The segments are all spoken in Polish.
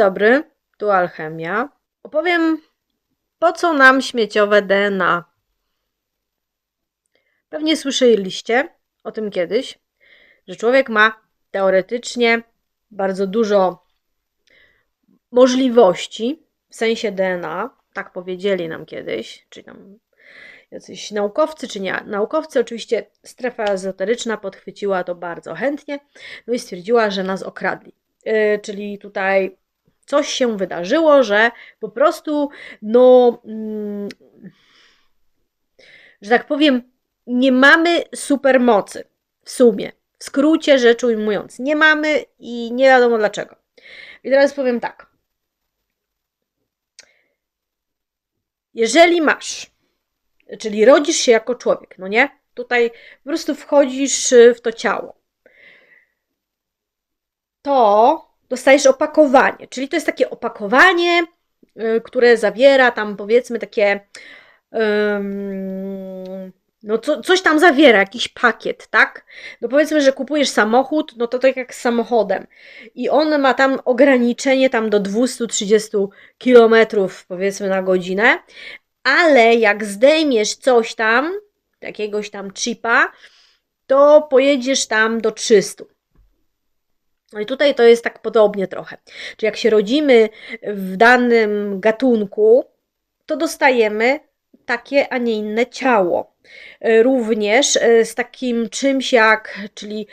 Dobry, tu Alchemia. Opowiem, po co nam śmieciowe DNA. Pewnie słyszeliście o tym kiedyś, że człowiek ma teoretycznie bardzo dużo możliwości w sensie DNA. Tak powiedzieli nam kiedyś, czy tam jacyś naukowcy, czy nie naukowcy. Oczywiście strefa ezoteryczna podchwyciła to bardzo chętnie, no i stwierdziła, że nas okradli. Yy, czyli tutaj coś się wydarzyło, że po prostu, no, mm, że tak powiem, nie mamy supermocy w sumie. W skrócie rzecz ujmując, nie mamy i nie wiadomo dlaczego. I teraz powiem tak. Jeżeli masz, czyli rodzisz się jako człowiek, no nie? Tutaj po prostu wchodzisz w to ciało. To dostajesz opakowanie, czyli to jest takie opakowanie, y, które zawiera tam powiedzmy takie. no co, coś tam zawiera, jakiś pakiet, tak? No powiedzmy, że kupujesz samochód, no to tak jak z samochodem. I on ma tam ograniczenie tam do 230 km powiedzmy na godzinę, ale jak zdejmiesz coś tam, jakiegoś tam chipa, to pojedziesz tam do 300. No i tutaj to jest tak podobnie trochę. Czyli jak się rodzimy w danym gatunku, to dostajemy takie, a nie inne ciało. E, również e, z takim czymś jak, czyli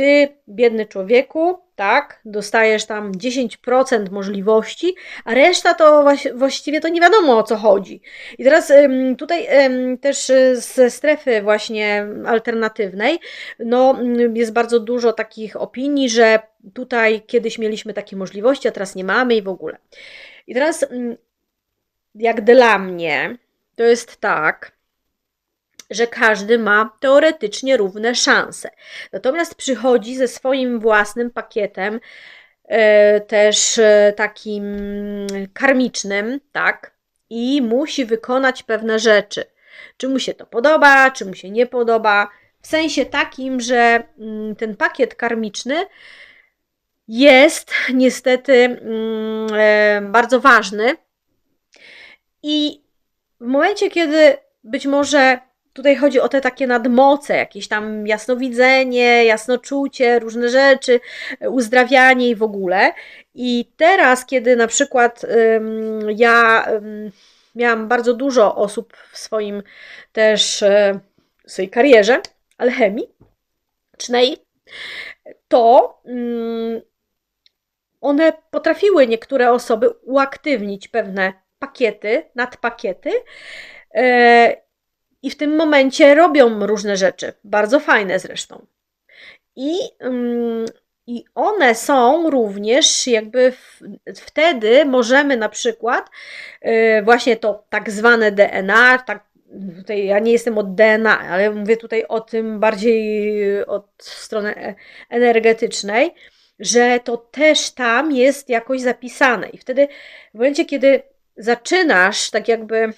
ty, biedny człowieku, tak, dostajesz tam 10% możliwości, a reszta to właściwie to nie wiadomo o co chodzi. I teraz tutaj też e, ze strefy właśnie alternatywnej, no jest bardzo dużo takich opinii, że tutaj kiedyś mieliśmy takie możliwości, a teraz nie mamy i w ogóle. I teraz jak dla mnie, to jest tak, że każdy ma teoretycznie równe szanse. Natomiast przychodzi ze swoim własnym pakietem, e, też e, takim karmicznym, tak, i musi wykonać pewne rzeczy. Czy mu się to podoba, czy mu się nie podoba, w sensie takim, że mm, ten pakiet karmiczny jest niestety mm, e, bardzo ważny. I w momencie, kiedy być może Tutaj chodzi o te takie nadmoce, jakieś tam jasnowidzenie, jasnoczucie, różne rzeczy, uzdrawianie i w ogóle. I teraz, kiedy na przykład ym, ja ym, miałam bardzo dużo osób w swoim też y, swojej karierze alchemicznej, to ym, one potrafiły niektóre osoby uaktywnić pewne pakiety, nadpakiety. Yy, i w tym momencie robią różne rzeczy, bardzo fajne zresztą. I, um, i one są również jakby w, wtedy możemy na przykład yy, właśnie to tak zwane DNA, tak, tutaj ja nie jestem od DNA, ale mówię tutaj o tym bardziej od strony e, energetycznej, że to też tam jest jakoś zapisane. I wtedy w momencie, kiedy zaczynasz tak jakby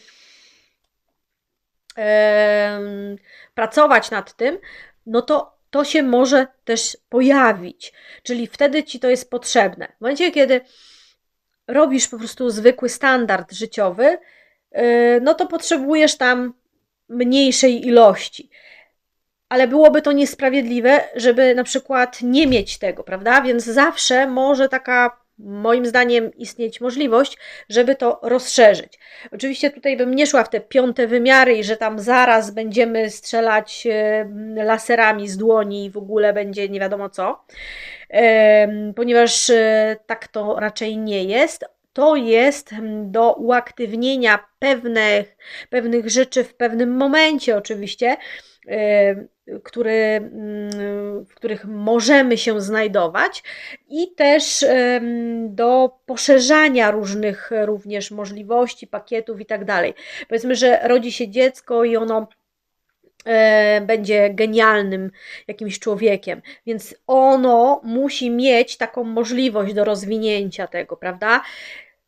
pracować nad tym, no to to się może też pojawić. Czyli wtedy ci to jest potrzebne. W momencie, kiedy robisz po prostu zwykły standard życiowy, y, no to potrzebujesz tam mniejszej ilości. Ale byłoby to niesprawiedliwe, żeby na przykład nie mieć tego, prawda? Więc zawsze może taka moim zdaniem istnieć możliwość, żeby to rozszerzyć. Oczywiście tutaj bym nie szła w te piąte wymiary i że tam zaraz będziemy strzelać laserami z dłoni i w ogóle będzie nie wiadomo co, ponieważ e, tak to raczej nie jest. To jest do uaktywnienia pewnych, pewnych rzeczy w pewnym momencie, oczywiście, który, mm, w których możemy się znajdować i też do poszerzania różnych również możliwości, pakietów i tak dalej. Powiedzmy, że rodzi się dziecko i ono będzie genialnym jakimś człowiekiem, więc ono musi mieć taką możliwość do rozwinięcia tego, prawda?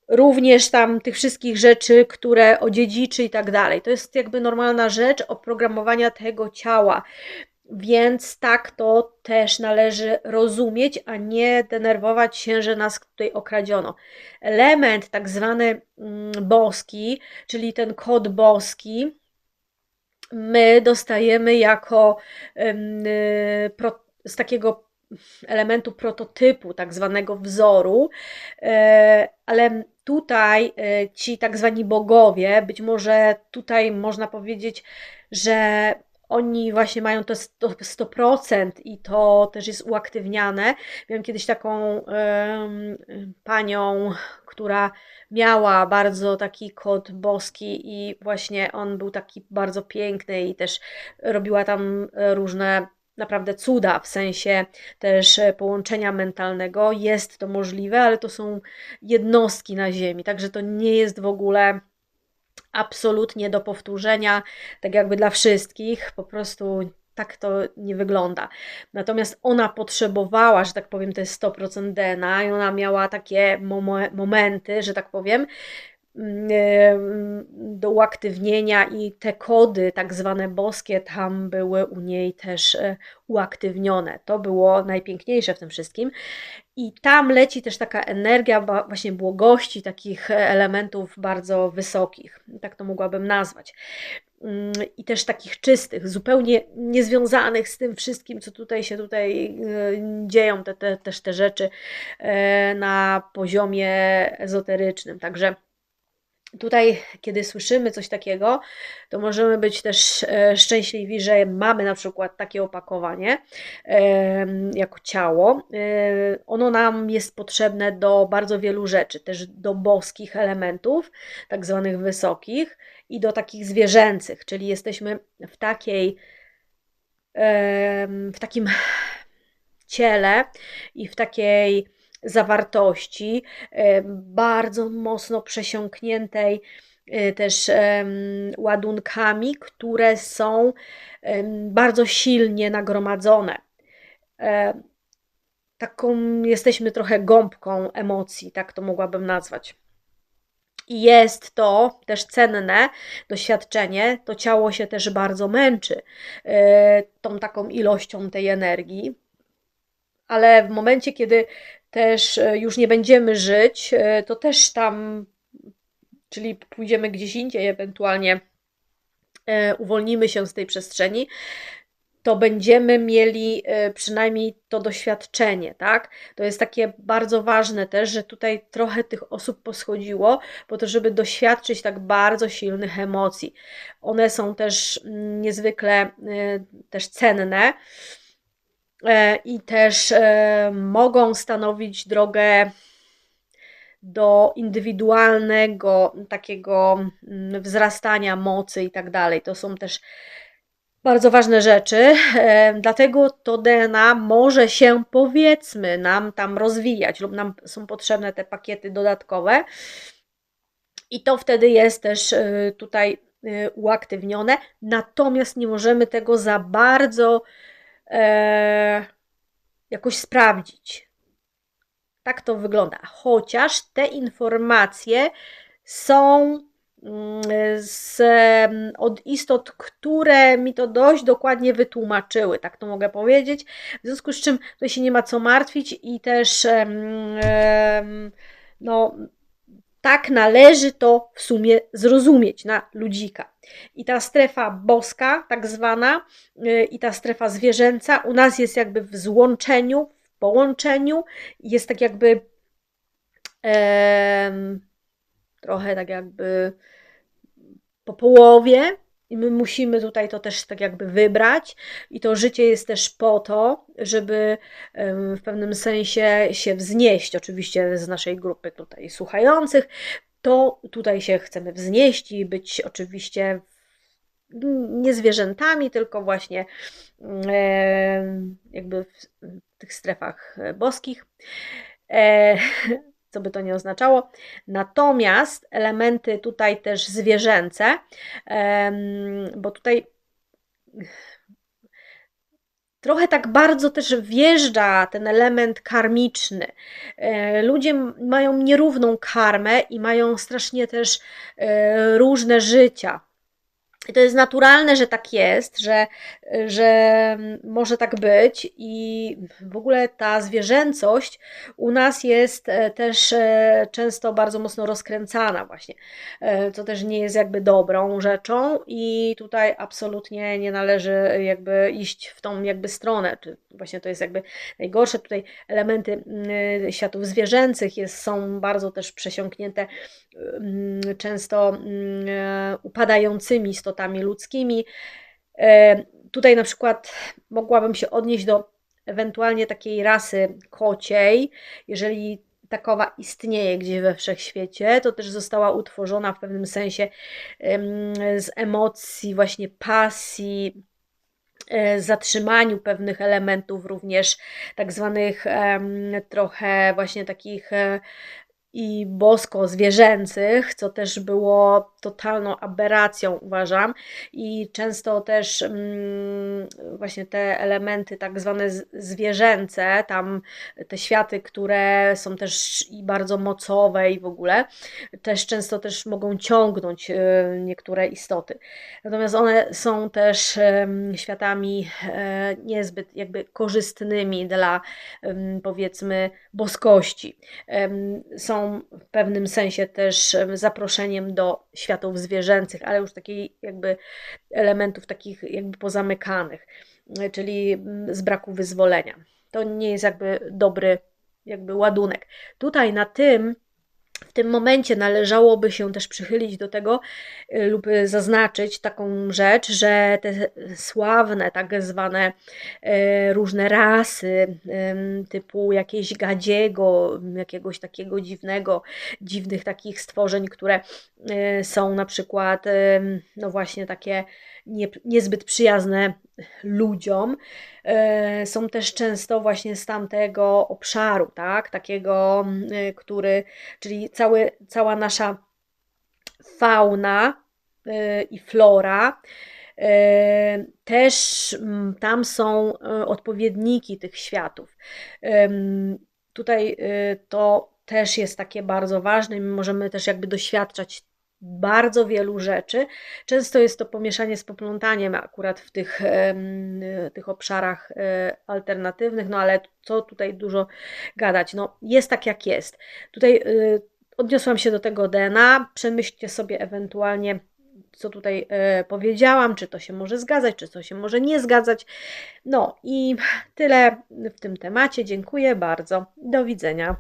również tam tych wszystkich rzeczy, które odziedziczy i tak dalej. To jest jakby normalna rzecz oprogramowania tego ciała. Więc tak to też należy rozumieć, a nie denerwować się, że nas tutaj okradziono. Element tak zwany mm, boski, czyli ten kod boski, my dostajemy jako z takiego elementu prototypu, tak zwanego wzoru, e, ale tutaj e, ci tak zwani bogowie, być może tutaj można powiedzieć, że oni właśnie mają to 100% i to też jest uaktywniane. Miałam kiedyś taką panią, która miała bardzo taki kod boski i właśnie on był taki bardzo piękny i też robiła tam różne naprawdę cuda, w sensie też połączenia mentalnego. Jest to możliwe, ale to są jednostki na Ziemi, także to nie jest w ogóle absolutnie do powtórzenia, tak jakby dla wszystkich, po prostu tak to nie wygląda. Natomiast ona potrzebowała, że tak powiem, jest 100% DNA i ona miała takie momenty, że tak powiem, do uaktywnienia i te kody, tak zwane boskie, tam były u niej też e, uaktywnione. To było najpiękniejsze w tym wszystkim. I tam leci też taka energia właśnie błogości, takich elementów bardzo wysokich, tak to mogłabym nazwać. Mm, I też takich czystych, zupełnie niezwiązanych z tym wszystkim, co tutaj się tutaj e, dzieją, te, te, też te rzeczy e, na poziomie ezoterycznym. Także Tutaj, kiedy słyszymy coś takiego, to możemy być też e, szczęśliwi, że mamy na przykład takie opakowanie jako ciało. E, ono nam jest potrzebne do bardzo wielu rzeczy, też do boskich elementów, tak zwanych wysokich, i do takich zwierzęcych, czyli jesteśmy w takiej, w takim ciele i w takiej zawartości, e, bardzo mocno przesiąkniętej e, też ładunkami, które są bardzo silnie nagromadzone. E, taką jesteśmy trochę gąbką emocji, tak to mogłabym nazwać. I jest to też cenne doświadczenie. To ciało się też bardzo męczy tą taką ilością tej energii. Ale w momencie, kiedy też e, już nie będziemy żyć, e, to też tam, czyli pójdziemy gdzieś indziej, ewentualnie e, uwolnimy się z tej przestrzeni, to będziemy mieli przynajmniej to doświadczenie, tak? To jest takie bardzo ważne też, że tutaj trochę tych osób poschodziło, po to, żeby doświadczyć tak bardzo silnych emocji. One są też mm, niezwykle też cenne. E, i też e, mogą stanowić drogę do indywidualnego takiego mm, wzrastania mocy i tak dalej. To są też bardzo ważne rzeczy, e, dlatego to DNA może się powiedzmy nam tam rozwijać lub nam są potrzebne te pakiety dodatkowe. I to wtedy jest też tutaj uaktywnione, natomiast nie możemy tego za bardzo e, jakoś sprawdzić. Tak to wygląda. Chociaż te informacje są mm, z, od istot, które mi to dość dokładnie wytłumaczyły, tak to mogę powiedzieć. W związku z czym tutaj się nie ma co martwić i też no, tak należy to w sumie zrozumieć na ludzika. I ta strefa boska, tak zwana, y, i ta strefa zwierzęca u nas jest jakby w złączeniu, w połączeniu, jest tak jakby e, trochę tak jakby po połowie, i my musimy tutaj to też tak jakby wybrać, i to życie jest też po to, żeby w pewnym sensie się wznieść, oczywiście z naszej grupy tutaj słuchających, to tutaj się chcemy wznieść i być oczywiście nie zwierzętami, tylko właśnie jakby w tych strefach boskich. Co by to nie oznaczało. Natomiast elementy tutaj też zwierzęce, bo tutaj trochę tak bardzo też wjeżdża ten element karmiczny. E, ludzie mają nierówną karmę i mają strasznie też e, różne życia. I to jest naturalne, że tak jest, że, że może tak być, i w ogóle ta zwierzęcość u nas jest e, też e, często bardzo mocno rozkręcana, właśnie, e, co też nie jest jakby dobrą rzeczą, i tutaj absolutnie nie należy jakby iść w tą jakby stronę, czy właśnie to jest jakby najgorsze. Tutaj elementy mm, światów zwierzęcych jest, są bardzo też przesiąknięte mm, często mm, upadającymi istotami, istotami ludzkimi. E, tutaj na przykład mogłabym się odnieść do ewentualnie takiej rasy kociej, jeżeli takowa istnieje gdzieś we wszechświecie, to też została utworzona w pewnym sensie z emocji, właśnie pasji, e, zatrzymaniu pewnych elementów, również tak zwanych trochę właśnie takich i bosko-zwierzęcych, co też było totalną aberracją, uważam. I często też mm, właśnie te elementy tak zwane zwierzęce, tam te światy, które są też i bardzo mocowe i w ogóle, też często też mogą ciągnąć y, niektóre istoty. Natomiast one są też światami e, niezbyt jakby korzystnymi dla powiedzmy boskości. Są w pewnym sensie też zaproszeniem do światów zwierzęcych, ale już takiej jakby elementów takich jakby pozamykanych, czyli z braku wyzwolenia. To nie jest jakby dobry jakby ładunek. Tutaj na tym w tym momencie należałoby się też przychylić do tego y, lub zaznaczyć taką rzecz, że te sławne, tak zwane y, różne rasy, typu jakieś gadziego, jakiegoś takiego dziwnego, dziwnych takich stworzeń, które y, są na przykład, no właśnie takie nie, niezbyt przyjazne ludziom, e, są też często właśnie z tamtego obszaru, tak? Takiego, e, który, czyli cały, cała nasza fauna e, i flora. Też tam są odpowiedniki tych światów. Tutaj to też jest takie bardzo ważne. My możemy też jakby doświadczać bardzo wielu rzeczy. Często jest to pomieszanie z poplątaniem akurat w tych, tych obszarach e, alternatywnych, no ale co tutaj dużo gadać? No jest tak jak jest. Tutaj y, odniosłam się do tego DNA, przemyślcie sobie ewentualnie co tutaj e, powiedziałam, czy to się może zgadzać, czy to się może nie zgadzać. No i tyle w tym temacie. Dziękuję bardzo. Do widzenia.